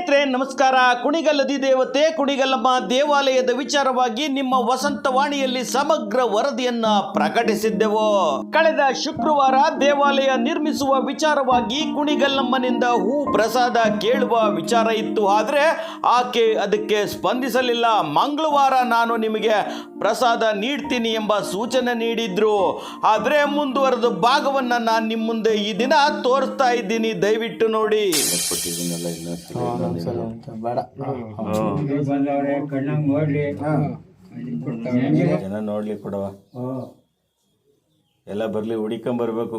ಸ್ನೇಹಿತರೆ, ನಮಸ್ಕಾರ. ಕುಣಿಗಲ್ಲದಿ ದೇವತೆ, ಕುಣಿಗಲ್ಲಮ್ಮ ದೇವಾಲಯದ ವಿಚಾರವಾಗಿ ನಿಮ್ಮ ವಸಂತವಾಣಿಯಲ್ಲಿ ಸಮಗ್ರ ವರದಿಯನ್ನ ಪ್ರಕಟಿಸಿದ್ದೆವು. ಕಳೆದ ಶುಕ್ರವಾರ ದೇವಾಲಯ ನಿರ್ಮಿಸುವ ವಿಚಾರವಾಗಿ ಕುಣಿಗಲ್ಲಮ್ಮನಿಂದ ಹೂ ಪ್ರಸಾದ ಕೇಳುವ ವಿಚಾರ ಇತ್ತು. ಆದರೆ ಆಕೆ ಅದಕ್ಕೆ ಸ್ಪಂದಿಸಲಿಲ್ಲ. ಮಂಗಳವಾರ ನಾನು ನಿಮಗೆ ಪ್ರಸಾದ ನೀಡ್ತೀನಿ ಎಂಬ ಸೂಚನೆ ನೀಡಿದ್ರು. ಆದರೆ ಮುಂದುವರೆದ ಭಾಗವನ್ನ ನಾನು ನಿಮ್ಮ ಮುಂದೆ ಈ ದಿನ ತೋರಿಸ್ತಾ ಇದ್ದೀನಿ. ದಯವಿಟ್ಟು ನೋಡಿ. ಜನ ನೋಡ್ಲಿ ಕೊಡವ ಎಲ್ಲ ಬರ್ಲಿ ಹುಡಿಕೊಂಡ್ ಬರ್ಬೇಕು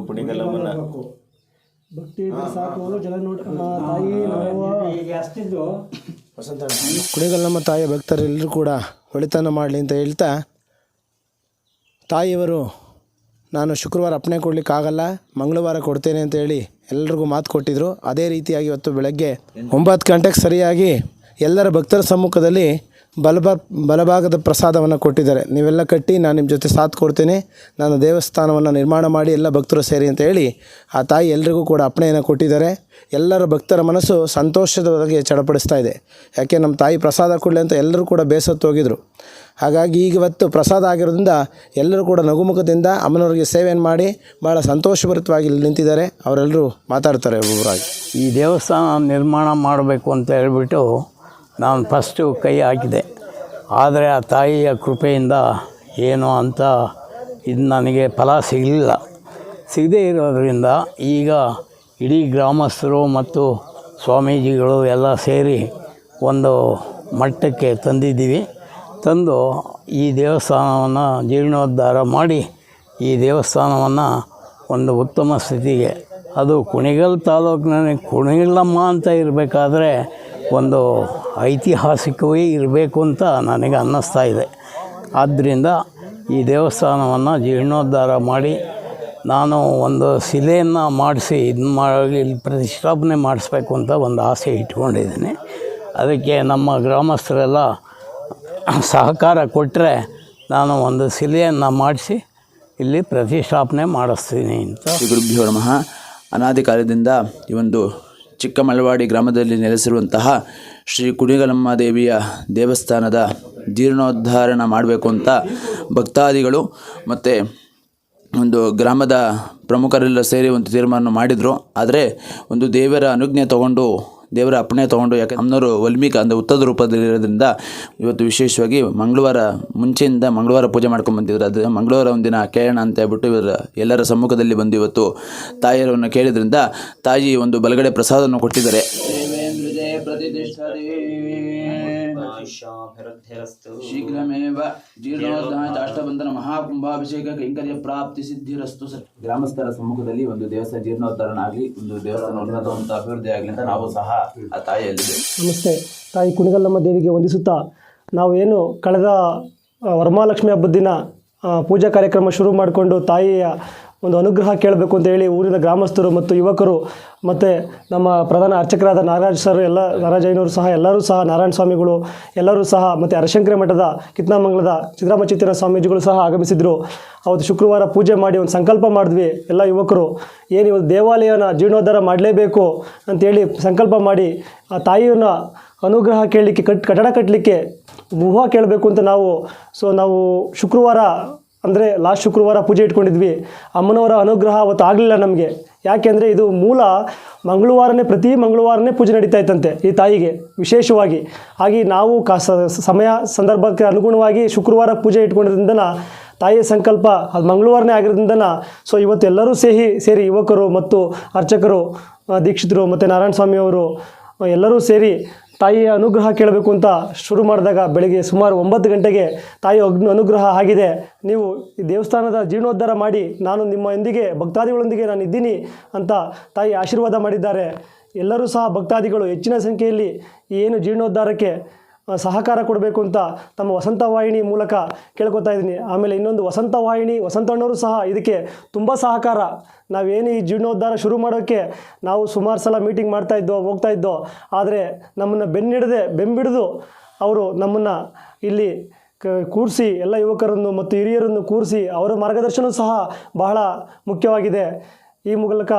ಭಕ್ತಿ ಸಾಕು ಜನ ನೋಡಿ ತಾಯಿ ಭಕ್ತರು ಎಲ್ಲರೂ ಅಷ್ಟಿದ್ದು. ಕುಣಿಗಲ್ಲಮ್ಮ ತಾಯಿಯ ಭಕ್ತರೆಲ್ಲರೂ ಕೂಡ ಒಳಿತನ ಮಾಡಲಿ ಅಂತ ಹೇಳ್ತಾ ತಾಯಿಯವರು ನಾನು ಶುಕ್ರವಾರ ಅಪ್ಪಣೆ ಕೊಡ್ಲಿಕ್ಕಾಗಲ್ಲ ಮಂಗಳವಾರ ಕೊಡ್ತೇನೆ ಅಂತ ಹೇಳಿ ಎಲ್ರಿಗೂ ಮಾತು ಕೊಟ್ಟಿದ್ದರು ಅದೇ ರೀತಿಯಾಗಿ ಇವತ್ತು ಬೆಳಗ್ಗೆ ಒಂಬತ್ತು ಗಂಟೆಗೆ ಸರಿಯಾಗಿ ಎಲ್ಲರ ಭಕ್ತರ ಸಮ್ಮುಖದಲ್ಲಿ ಬಲಭ, ಬಲಭಾಗದ ಪ್ರಸಾದವನ್ನು ಕೊಟ್ಟಿದ್ದಾರೆ. ನೀವೆಲ್ಲ ಕಟ್ಟಿ ನಾನು ನಿಮ್ಮ ಜೊತೆ ಸಾಥ್ ಕೊಡ್ತೀನಿ. ನಾನು ದೇವಸ್ಥಾನವನ್ನು ನಿರ್ಮಾಣ ಮಾಡಿ ಎಲ್ಲ ಭಕ್ತರು ಸೇರಿ ಅಂತ ಹೇಳಿ ಆ ತಾಯಿ ಎಲ್ರಿಗೂ ಕೂಡ ಅಪ್ಪಣೆಯನ್ನು ಕೊಟ್ಟಿದ್ದಾರೆ. ಎಲ್ಲರ ಭಕ್ತರ ಮನಸ್ಸು ಸಂತೋಷದೊಳಗೆ ಚಡಪಡಿಸ್ತಾ ಇದೆ. ಯಾಕೆ ನಮ್ಮ ತಾಯಿ ಪ್ರಸಾದ ಕೊಡಲಿ ಅಂತ ಎಲ್ಲರೂ ಕೂಡ ಬೇಸತ್ತು ಹೋಗಿದ್ರು. ಹಾಗಾಗಿ ಈಗ ಇವತ್ತು ಪ್ರಸಾದ ಆಗಿರೋದ್ರಿಂದ ಎಲ್ಲರೂ ಕೂಡ ನಗುಮುಖದಿಂದ ಅಮ್ಮನವರಿಗೆ ಸೇವೆಯನ್ನು ಮಾಡಿ ಭಾಳ ಸಂತೋಷಭರಿತವಾಗಿ ಇಲ್ಲಿ ನಿಂತಿದ್ದಾರೆ. ಅವರೆಲ್ಲರೂ ಮಾತಾಡ್ತಾರೆ ಒಬ್ಬೊಬ್ಬರಾಗಿ ಈ ದೇವಸ್ಥಾನ ನಿರ್ಮಾಣ ಮಾಡಬೇಕು ಅಂತ ಹೇಳಿಬಿಟ್ಟು ನಾನು ಫಸ್ಟು ಕೈ ಹಾಕಿದೆ. ಆದರೆ ಆ ತಾಯಿಯ ಕೃಪೆಯಿಂದ ಏನು ಅಂತ ಇದು ನನಗೆ ಫಲ ಸಿಗಲಿಲ್ಲ. ಸಿಗದೇ ಇರೋದರಿಂದ ಈಗ ಇಡೀ ಗ್ರಾಮಸ್ಥರು ಮತ್ತು ಸ್ವಾಮೀಜಿಗಳು ಎಲ್ಲ ಸೇರಿ ಒಂದು ಮಟ್ಟಕ್ಕೆ ತಂದಿದ್ದೀವಿ. ತಂದು ಈ ದೇವಸ್ಥಾನವನ್ನು ಜೀರ್ಣೋದ್ಧಾರ ಮಾಡಿ ಈ ದೇವಸ್ಥಾನವನ್ನು ಒಂದು ಉತ್ತಮ ಸ್ಥಿತಿಗೆ. ಅದು ಕುಣಿಗಲ್ ತಾಲೂಕಿನಲ್ಲಿ ಕುಣಿಗಲಮ್ಮ ಅಂತ ಇರಬೇಕಾದ್ರೆ ಒಂದು ಐತಿಹಾಸಿಕವೇ ಇರಬೇಕು ಅಂತ ನನಗೆ ಅನ್ನಿಸ್ತಾ ಇದೆ. ಆದ್ದರಿಂದ ಈ ದೇವಸ್ಥಾನವನ್ನು ಜೀರ್ಣೋದ್ಧಾರ ಮಾಡಿ ನಾನು ಒಂದು ಶಿಲೆಯನ್ನು ಮಾಡಿಸಿ ಇದು ಮಾಡಿ ಇಲ್ಲಿ ಪ್ರತಿಷ್ಠಾಪನೆ ಮಾಡಿಸ್ಬೇಕು ಅಂತ ಒಂದು ಆಸೆ ಇಟ್ಕೊಂಡಿದ್ದೀನಿ. ಅದಕ್ಕೆ ನಮ್ಮ ಗ್ರಾಮಸ್ಥರೆಲ್ಲ ಸಹಕಾರ ಕೊಟ್ಟರೆ ನಾನು ಒಂದು ಶಿಲೆಯನ್ನು ಮಾಡಿಸಿ ಇಲ್ಲಿ ಪ್ರತಿಷ್ಠಾಪನೆ ಮಾಡಿಸ್ತೀನಿ ಅಂತ. ಶ್ರೀ ಗುರುಭ್ಯೋ ನಮಃ. ಅನಾದಿ ಕಾಲದಿಂದ ಈ ಒಂದು ಚಿಕ್ಕಮಳವಾಡಿ ಗ್ರಾಮದಲ್ಲಿ ನೆಲೆಸಿರುವಂತಹ ಶ್ರೀ ಕುಣಿಗಲಮ್ಮ ದೇವಿಯ ದೇವಸ್ಥಾನದ ಜೀರ್ಣೋದ್ಧಾರಣ ಮಾಡಬೇಕು ಅಂತ ಭಕ್ತಾದಿಗಳು ಮತ್ತು ಒಂದು ಗ್ರಾಮದ ಪ್ರಮುಖರೆಲ್ಲ ಸೇರಿ ಒಂದು ತೀರ್ಮಾನ ಮಾಡಿದರು. ಆದರೆ ಒಂದು ದೇವರ ಅನುಜ್ಞೆ ತಗೊಂಡು ದೇವರ ಅಪ್ಪಣೆ ತೊಗೊಂಡು ಯಾಕೆ ಅಮ್ಮನವರು ವಲ್ಮೀಕ ಅಂದರೆ ಉತ್ತದ ರೂಪದಲ್ಲಿರೋದ್ರಿಂದ ಇವತ್ತು ವಿಶೇಷವಾಗಿ ಮಂಗಳವಾರ ಮುಂಚೆಯಿಂದ ಮಂಗಳವಾರ ಪೂಜೆ ಮಾಡ್ಕೊಂಡು ಬಂದಿದ್ರು. ಅದು ಮಂಗಳವಾರ ಒಂದಿನ ಕೇಳೋಣ ಅಂತ ಹೇಳ್ಬಿಟ್ಟು ಇವರ ಎಲ್ಲರ ಸಮ್ಮುಖದಲ್ಲಿ ಬಂದು ಇವತ್ತು ತಾಯಿಯರನ್ನು ಕೇಳಿದ್ರಿಂದ ತಾಯಿ ಒಂದು ಬಲಗಡೆ ಪ್ರಸಾದವನ್ನು ಕೊಟ್ಟಿದ್ದಾರೆ. ಶೀಘ್ರಮೇವ ಜೀರ್ಣೋದ್ಧಾನ ಮಹಾಕುಂಭಾಭಿಷೇಕ ಕೈಂಕರ್ಯ ಪ್ರಾಪ್ತಿ ಸಿದ್ಧಿರಸ್ತು ಸ ಗ್ರಾಮಸ್ಥರ ಸಮ್ಮುಖದಲ್ಲಿ ಒಂದು ದೇವಸ್ಥಾನ ಜೀರ್ಣೋದ್ಧಾರಣ ಆಗಲಿ ಒಂದು ದೇವಸ್ಥಾನ ಉನ್ನತ ಒಂದು ಅಭಿವೃದ್ಧಿ ಆಗಲಿ ಅಂತ ನಾವು ಸಹ ಆ ತಾಯಿಯಲ್ಲಿದೆ ನಮಸ್ತೆ. ತಾಯಿ ಕುಣಿಗಲ್ಲಮ್ಮ ದೇವಿಗೆ ವಂದಿಸುತ್ತಾ ನಾವು ಏನು ಕಳೆದ ವರಮಹಾಲಕ್ಷ್ಮಿ ಹಬ್ಬದ ದಿನ ಪೂಜಾ ಕಾರ್ಯಕ್ರಮ ಶುರು ಮಾಡಿಕೊಂಡು ತಾಯಿಯ ಒಂದು ಅನುಗ್ರಹ ಕೇಳಬೇಕು ಅಂತ ಹೇಳಿ ಊರಿನ ಗ್ರಾಮಸ್ಥರು ಮತ್ತು ಯುವಕರು ಮತ್ತು ನಮ್ಮ ಪ್ರಧಾನ ಅರ್ಚಕರಾದ ನಾಗರಾಜ್ ಸರ್, ಎಲ್ಲ ನಾಗರಾಜ್ ಸಹ, ಎಲ್ಲರೂ ಸಹ, ನಾರಾಯಣ ಸ್ವಾಮಿಗಳು, ಎಲ್ಲರೂ ಸಹ ಮತ್ತು ಅರಶಂಕರ ಮಠದ ಕಿತ್ನಾಮಂಗಲದ ಸಿದ್ದರಾಮಚಿತ್ತಿನ ಸ್ವಾಮೀಜಿಗಳು ಸಹ ಆಗಮಿಸಿದರು. ಅವತ್ತು ಶುಕ್ರವಾರ ಪೂಜೆ ಮಾಡಿ ಒಂದು ಸಂಕಲ್ಪ ಮಾಡಿದ್ವಿ ಎಲ್ಲ ಯುವಕರು. ಏನು ಇವತ್ತು ದೇವಾಲಯನ ಜೀರ್ಣೋದ್ಧಾರ ಮಾಡಲೇಬೇಕು ಅಂತೇಳಿ ಸಂಕಲ್ಪ ಮಾಡಿ ಆ ತಾಯಿಯನ್ನ ಅನುಗ್ರಹ ಕೇಳಲಿಕ್ಕೆ, ಕಟ್, ಕಟ್ಟಡ ಕಟ್ಟಲಿಕ್ಕೆ ಹೂವು ಕೇಳಬೇಕು ಅಂತ ನಾವು, ಸೊ ನಾವು ಶುಕ್ರವಾರ ಅಂದರೆ ಲಾಸ್ಟ್ ಶುಕ್ರವಾರ ಪೂಜೆ ಇಟ್ಕೊಂಡಿದ್ವಿ. ಅಮ್ಮನವರ ಅನುಗ್ರಹ ಅವತ್ತು ಆಗಲಿಲ್ಲ ನಮಗೆ. ಯಾಕೆಂದರೆ ಇದು ಮೂಲ ಮಂಗಳವಾರನೇ, ಪ್ರತಿ ಮಂಗಳವಾರನೇ ಪೂಜೆ ನಡೀತಾ ಇತ್ತಂತೆ ಈ ತಾಯಿಗೆ, ವಿಶೇಷವಾಗಿ. ಹಾಗೆ ನಾವು ಕಾ ಸಮಯ ಸಂದರ್ಭಕ್ಕೆ ಅನುಗುಣವಾಗಿ ಶುಕ್ರವಾರ ಪೂಜೆ ಇಟ್ಕೊಂಡಿದ್ದರಿಂದ ತಾಯಿಯ ಸಂಕಲ್ಪ ಅದು ಮಂಗಳವಾರನೇ ಆಗಿರೋದ್ರಿಂದ ಸೊ ಇವತ್ತು ಎಲ್ಲರೂ ಸೇರಿ ಸೇರಿ ಯುವಕರು ಮತ್ತು ಅರ್ಚಕರು ದೀಕ್ಷಿತರು ಮತ್ತು ನಾರಾಯಣ ಸ್ವಾಮಿಯವರು ಎಲ್ಲರೂ ಸೇರಿ ತಾಯಿಯ ಅನುಗ್ರಹ ಕೇಳಬೇಕು ಅಂತ ಶುರು ಮಾಡಿದಾಗ ಬೆಳಗ್ಗೆ ಸುಮಾರು ಒಂಬತ್ತು ಗಂಟೆಗೆ ತಾಯಿಯ ಅಗ್ನಿ ಅನುಗ್ರಹ ಆಗಿದೆ. ನೀವು ಈ ದೇವಸ್ಥಾನದ ಜೀರ್ಣೋದ್ಧಾರ ಮಾಡಿ ನಾನು ನಿಮ್ಮೊಂದಿಗೆ ಭಕ್ತಾದಿಗಳೊಂದಿಗೆ ನಾನು ಇದ್ದೀನಿ ಅಂತ ತಾಯಿ ಆಶೀರ್ವಾದ ಮಾಡಿದ್ದಾರೆ. ಎಲ್ಲರೂ ಸಹ ಭಕ್ತಾದಿಗಳು ಹೆಚ್ಚಿನ ಸಂಖ್ಯೆಯಲ್ಲಿ ಏನು ಜೀರ್ಣೋದ್ಧಾರಕ್ಕೆ ಸಹಕಾರ ಕೊಡಬೇಕು ಅಂತ ತಮ್ಮ ವಸಂತ ವಾಹಿನಿ ಮೂಲಕ ಕೇಳ್ಕೊತಾ ಇದ್ದೀನಿ. ಆಮೇಲೆ ಇನ್ನೊಂದು ವಸಂತ ವಾಹಿನಿ ವಸಂತಣ್ಣವರು ಸಹ ಇದಕ್ಕೆ ತುಂಬ ಸಹಕಾರ. ನಾವೇನು ಈ ಜೀರ್ಣೋದ್ಧಾರ ಶುರು ಮಾಡೋಕ್ಕೆ ನಾವು ಸುಮಾರು ಸಲ ಮೀಟಿಂಗ್ ಮಾಡ್ತಾ ಇದ್ದೋ, ಹೋಗ್ತಾ ಇದ್ದೋ, ಆದರೆ ನಮ್ಮನ್ನು ಬೆನ್ನಿಡದೆ, ಬೆಂಬಿಡಿದು ಅವರು ನಮ್ಮನ್ನು ಇಲ್ಲಿ ಕೂರಿಸಿ ಎಲ್ಲ ಯುವಕರನ್ನು ಮತ್ತು ಹಿರಿಯರನ್ನು ಕೂರಿಸಿ ಅವರ ಮಾರ್ಗದರ್ಶನ ಸಹ ಬಹಳ ಮುಖ್ಯವಾಗಿದೆ. ಈ ಮೂಲಕ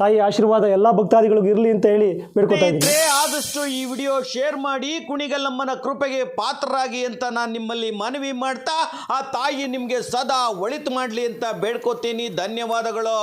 ತಾಯಿ ಆಶೀರ್ವಾದ ಎಲ್ಲ ಭಕ್ತಾದಿಗಳಿಗೂ ಇರಲಿ ಅಂತ ಹೇಳಿ ಬೇಡ್ಕೊತಾ ಸ್ನೇಹಿತರೆ, ಆದಷ್ಟು ಈ ವಿಡಿಯೋ ಶೇರ್ ಮಾಡಿ ಕುಣಿಗಲ್ಲಮ್ಮನ ಕೃಪೆಗೆ ಪಾತ್ರರಾಗಿ ಅಂತ ನಾನು ನಿಮ್ಮಲ್ಲಿ ಮನವಿ ಮಾಡ್ತಾ, ಆ ತಾಯಿ ನಿಮಗೆ ಸದಾ ಒಳಿತು ಮಾಡಲಿ ಅಂತ ಬೇಡ್ಕೋತೀನಿ. ಧನ್ಯವಾದಗಳು.